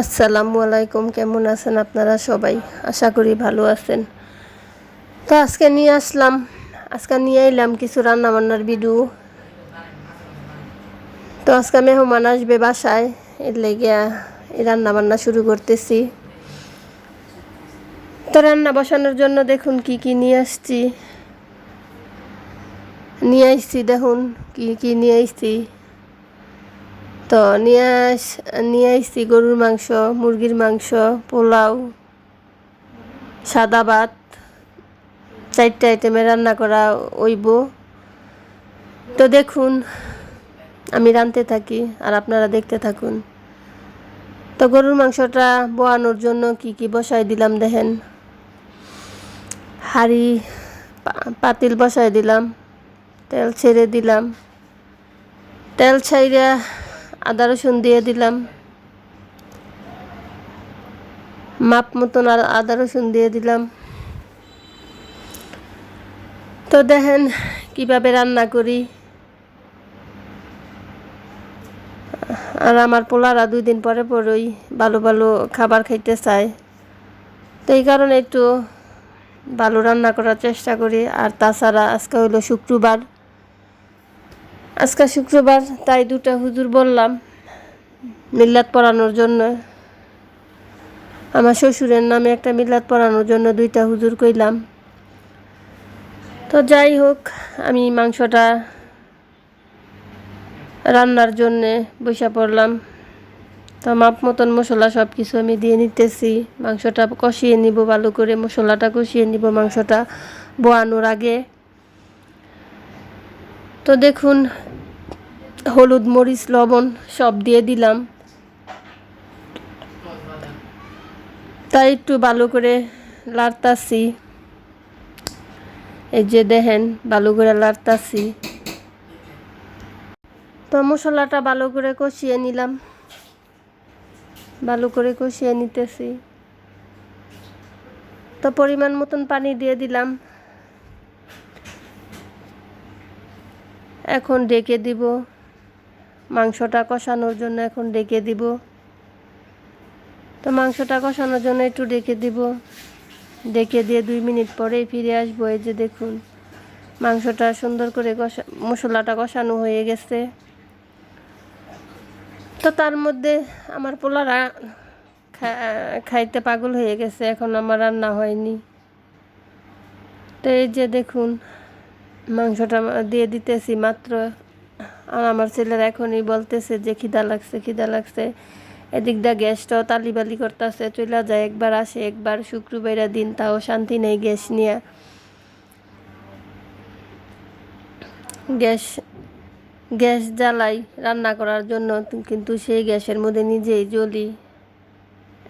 আসসালামু আলাইকুম, কেমন আছেন আপনারা সবাই? আশা করি ভালো আছেন। তো আজকে নিয়ে আসলাম, আজকে নিয়ে এলাম কিছু রান্না বান্নার ভিডিও তো আজকে মেহমান আসবে বাসায়, এর লেগে এই রান্না বান্না শুরু করতেছি। তো রান্না বসানোর জন্য দেখুন কি কি নিয়ে আসছি। নিয়ে আসছি দেখুন, কি কি নিয়ে আসছি তো নিয়ে আস নিয়ে আসছি গরুর মাংস, মুরগির মাংস, পোলাও, সাদা ভাত, চারটে আইটেমে রান্না করা ওইব তো দেখুন, আমি রাঁধতে থাকি আর আপনারা দেখতে থাকুন। তো গরুর মাংসটা বোয়ানোর জন্য কি কি বসাই দিলাম দেখেন। হাঁড়ি পাতিল বসাই দিলাম, তেল ছেড়ে দিলাম। তেল ছাইরা আদা রসুন দিয়ে দিলাম। মাপ মতন আদা রসুন দিয়ে দিলাম। তো দেখেন কীভাবে রান্না করি। আর আমার পোলারা দুই দিন পরে পরেই ভালো ভালো খাবার খাইতে চায়। তো এই কারণে একটু ভালো রান্না করার চেষ্টা করি। আর তাছাড়া আজকে হইল শুক্রবার। আজকে শুক্রবার, তাই দুটা হুজুর বললাম মিল্লাত পড়ানোর জন্য। আমার শ্বশুরের নামে একটা মিল্লাত পড়ানোর জন্য দুইটা হুজুর কইলাম। তো যাই হোক, আমি মাংসটা রান্নার জন্যে বসে পড়লাম। তো মাপ মতন মশলা সব কিছু আমি দিয়ে নিতেছি। মাংসটা কষিয়ে নিব, ভালো করে মশলাটা কষিয়ে নিব মাংসটা বোয়ানোর আগে। তো দেখুন, হলুদ, মরিচ, লবণ সব দিয়ে দিলাম। তাই একটু ভালো করে লাড়তাছি। এই যে দেখেন, ভালো করে লাড়তাছি। তো মশলাটা ভালো করে কষিয়ে নিলাম। ভালো করে কষিয়ে নিতেছি। তো পরিমাণ মতন পানি দিয়ে দিলাম। এখন ডেকে দিব। মাংসটা কষানোর জন্য এখন ডেকে দিব। তো মাংসটা কষানোর জন্য একটু ডেকে দিব। ডেকে দিয়ে দুই মিনিট পরেই ফিরে আসব। এই যে দেখুন, মাংসটা সুন্দর করে কষা, মশলাটা কষানো হয়ে গেছে। তো তার মধ্যে আমার পোলারা খাইতে পাগল হয়ে গেছে। এখন আমার রান্না হয়নি। তো এই যে দেখুন মাংসটা দিয়ে দিতেছি মাত্র। আর আমার ছেলের এখনই বলতেছে যে খিদা লাগছে খিদা লাগছে। এদিক দা গ্যাসটাও তালিবালি করতেছে চলে যায়, একবার আসে, একবার শুক্রবারের দিন, তাও শান্তি নেই গ্যাস নিয়ে। গ্যাস গ্যাস জ্বালাই রান্না করার জন্য, কিন্তু সেই গ্যাসের মধ্যে নিজেই জ্বলি।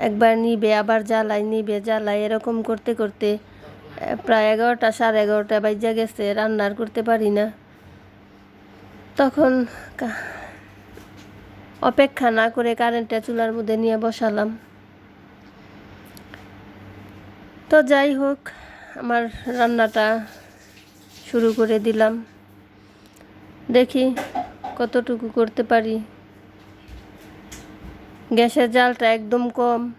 একবার নিবে, আবার জ্বালাই, নিবে, জ্বালাই, এরকম করতে করতে প্রায় এগারোটা, সাড়ে এগারোটা বাজা গেছে রান্নার করতে পারি না। তখন অপেক্ষা না করে কারেন্টটা চুলার মধ্যে নিয়ে বসালাম। তো যাই হোক, আমার রান্নাটা শুরু করে দিলাম। দেখি কতটুকু করতে পারি। গ্যাসের জালটা একদম কম।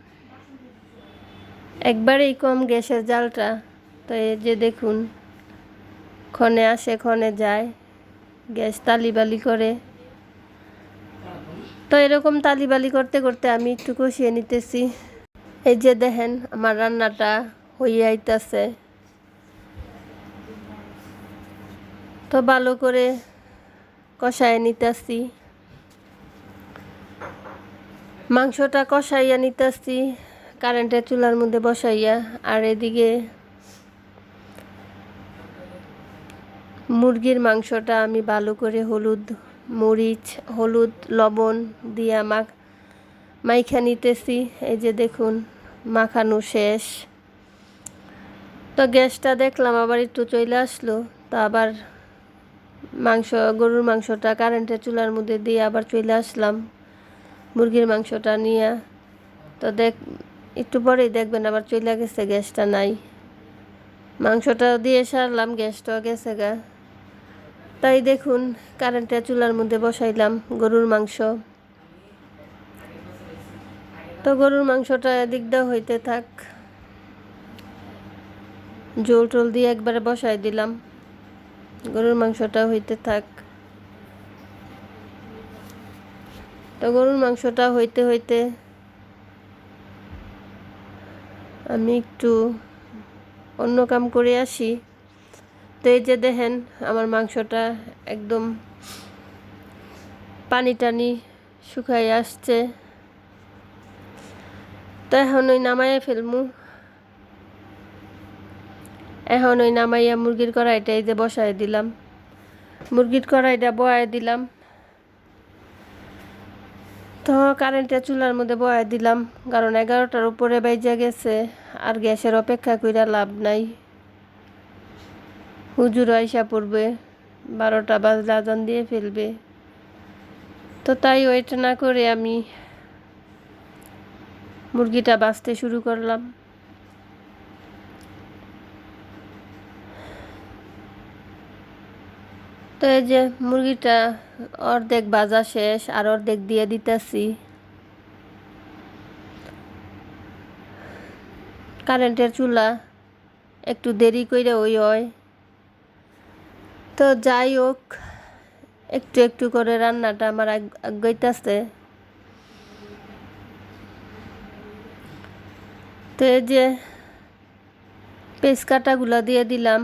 একবারেই কম গ্যাসের জালটা। তো এই যে দেখুন, ক্ষণে আসে, ক্ষণে যায়, গ্যাস তালিবালি করে। তো এরকম তালিবালি করতে করতে আমি একটু কষিয়ে নিতেছি। এই যে দেখেন, আমার রান্নাটা হয়ে আইতাছে। তো ভালো করে কষায় নিতেছি। মাংসটা কষাইয়া নিতেছি কারেন্টের চুলার মধ্যে বসাইয়া। আর এদিকে মুরগির মাংসটা আমি ভালো করে হলুদ মরিচ, হলুদ লবণ দিয়া মাখ মাইখা নিতেছি। এই যে দেখুন, মাখানো শেষ। তো গ্যাসটা দেখলাম, আবার একটু চলে আসলো। তা আবার মাংস, গরুর মাংসটা কারেন্টের চুলার মধ্যে দিয়ে আবার চলে আসলাম মুরগির মাংসটা নিয়ে। তো দেখ, একটু পরেই দেখবেন আবার চলে গেছে, গ্যাসটা নাই। মাংসটা দিয়ে সারলাম, গ্যাসটাও গেছে গা। তাই দেখুন কারেন্টের চুলার মধ্যে বসাইলাম, গরুর মাংস। তো গরুর মাংসটা এদিক হইতে থাক। জোল টোল দিয়ে একবারে বসাই দিলাম। গরুর মাংসটা হইতে থাক। তো গরুর মাংসটা হইতে হইতে আমি একটু অন্য কাম করে আসি। তো এই যে দেখেন, আমার মাংসটা একদম পানি টানি শুকাই আসছে। তো এখন ওই নামাইয়া ফেলমু। এখন ওই নামাইয়া মুরগির কড়াইটা এই যে বসাই দিলাম। মুরগির কড়াইটা বয়াই দিলাম। তো কারেন্টের চুলার মধ্যে বয়াই দিলাম, কারণ এগারোটার উপরে বাইজা গেছে, আর গ্যাসের অপেক্ষা কইরা লাভ নাই। হুজুর আইসা পড়বে, বারোটা বাজলে আজান দিয়ে ফেলবে। তো তাই ওয়েট না করে আমি মুরগিটা বাঁচতে শুরু করলাম। তো এই যে মুরগিটা অর্ধেক বাজা শেষ, আর অর্ধেক দিয়ে দিতেছি। কারেন্টের চুলা একটু দেরি করে ওই হয়। তো যাই হোক, একটু একটু করে রান্নাটা আমার আগাইতেছে তো এই যে পেঁচ কাটাগুলো দিয়ে দিলাম,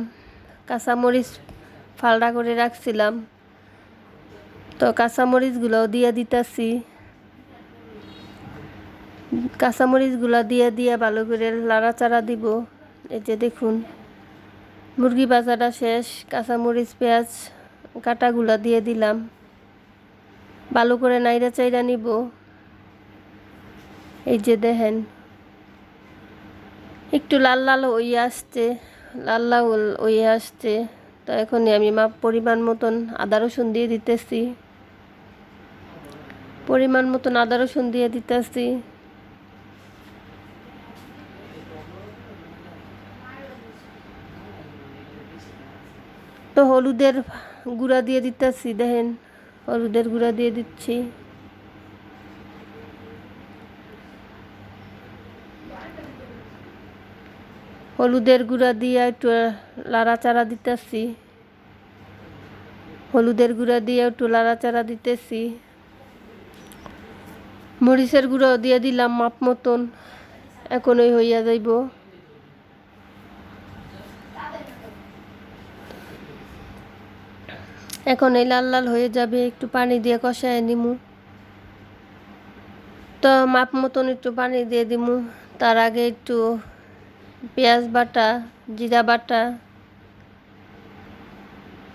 কাঁচামরিচ ফালডা করে রাখছিলাম। তো কাঁচামরিচগুলোও দিয়ে দিতেছি। কাঁচামরিচগুলো দিয়ে দিয়ে ভালো করে লাড়াচাড়া দিব। এই যে দেখুন। মুরগি বাজাটা শেষ, কাঁচামরিচ, পেঁয়াজ, কাটাগুলো দিয়ে দিলাম। ভালো করে নাইরা চাইরা নিব। এই যে দেখেন, একটু লাল লাল হয়ে আসছে, লাল লাল হয়ে আসছে। তো এখনই আমি মাপ পরিমাণ মতন আদা রসুন দিয়ে দিতেছি। পরিমাণ মতন আদা রসুন দিয়ে দিতেছি। তো হলুদের গুঁড়া দিয়ে দিতেছি, দেখেন। হলুদের গুঁড়া দিয়ে দিচ্ছি। হলুদের গুঁড়া দিয়ে একটু লাড়াচাড়া দিতেছি। হলুদের গুঁড়া দিয়ে একটু লাড়াচাড়া দিতেছি। মরিচের গুঁড়াও দিয়ে দিলাম মাপ মতন। এখনই হইয়া যাইব। এখন এই লাল লাল হয়ে যাবে, একটু পানি দিয়ে কষায় নিমু। তো মাপ মতন একটু পানি দিয়ে দিমু। তার আগে একটু পেঁয়াজ বাটা, জিরা বাটা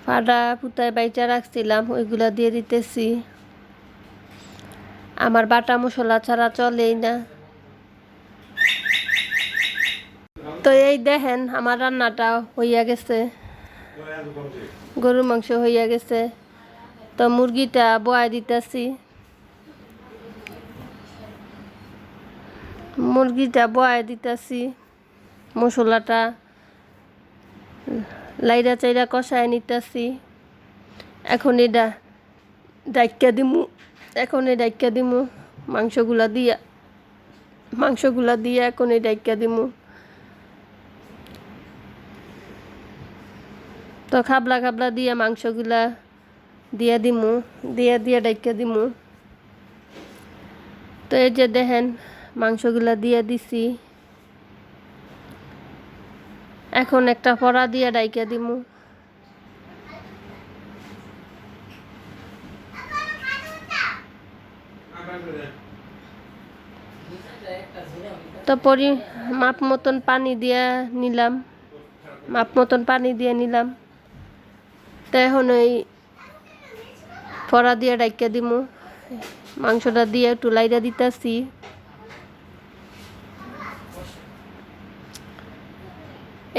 ফাডা পুতায় বাইটা রাখছিলাম, ওইগুলা দিয়ে দিতেছি। আমার বাটা মশলা ছাড়া চলেই না। তো এই দেখেন, আমার রান্নাটা হইয়া গেছে। গরুর মাংস হইয়া গেছে। তো মুরগিটা বয়া দিতেছি। মুরগিটা বয়া দিতেছি, মশলাটা লাইরা চাইরা কষায় নিতেছি। এখন এটা ডাইকা দিমু, এখন এই ডাইকা দিমু। মাংসগুলা দিয়া মাংসগুলা দিয়া এখন এই ডাইকা দিমু। তো খাবলা খাবলা দিয়া মাংসগুলা দিয়া দিমু, দিয়া দিয়া ডাইকা দিমু। তো এই যে দেখেন, মাংসগুলা দিয়া দিছি। এখন একটা পড়া দিয়ে ডাইকা দিমু। তো পরি, মাপ মতন পানি দিয়া নিলাম। মাপ মতন পানি দিয়ে নিলাম। তো এখন ওই ফড়া দিয়ে ডাইকা দিমু। মাংসটা দিয়ে একটু লাইরা দিতেছি।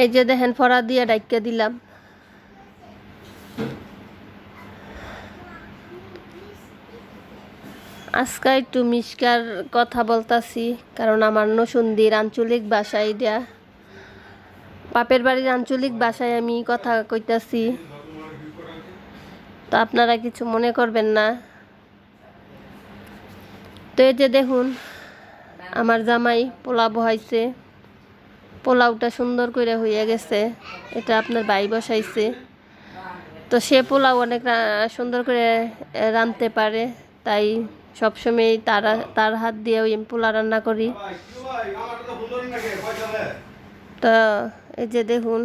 এই যে দেখেন ফড়া দিয়ে ডাইকা দিলাম। আজকে একটু মিষ্কার কথা বলতাছি, কারণ আমার নসুন্দির আঞ্চলিক ভাষায় দেয়া বাপের বাড়ির আঞ্চলিক ভাষায় আমি কথা কইতাছি। তো আপনারা কিছু মনে করবেন না। তো এই যে দেখুন, আমার জামাই পোলাও বহাইছে। পোলাওটা সুন্দর করে হইয়া গেছে। এটা আপনার ভাই বসাইছে। তো সে পোলাও অনেক সুন্দর করে রাঁধতে পারে। তাই সবসময় তার তার হাত দিয়ে ওই পোলা রান্না করি। তো এই যে দেখুন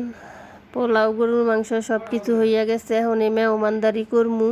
পোলাও গরুর মাংস সব কিছু হইয়া গেছে এখন এই মেহমানদারি করমু।